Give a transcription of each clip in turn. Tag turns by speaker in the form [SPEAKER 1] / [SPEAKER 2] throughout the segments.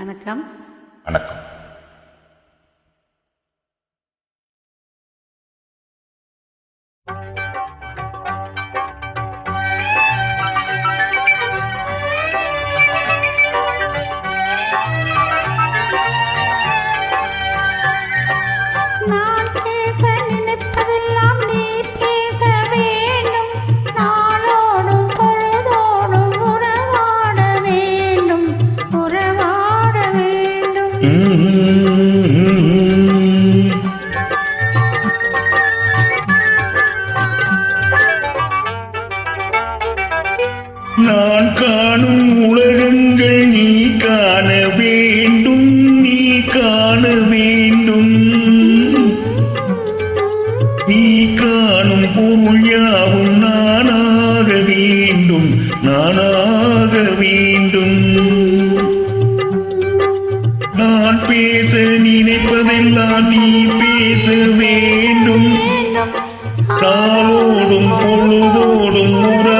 [SPEAKER 1] வணக்கம்.
[SPEAKER 2] வணக்கம்.
[SPEAKER 1] thank you
[SPEAKER 2] நான் காணும் உலகங்கள் நீ காண வேண்டும் நீ காண வேண்டும். நீ காணும் பொருள் யாவும் நானாக வேண்டும் நானாக வேண்டும். நான் பேச நினைப்பதெல்லாம் நீ பேச வேண்டும். காலோடும் பொழுதோடும்
[SPEAKER 1] உறவு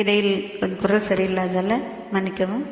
[SPEAKER 1] இடையில் குரல் சரியில்லாதால மன்னிக்கவும்.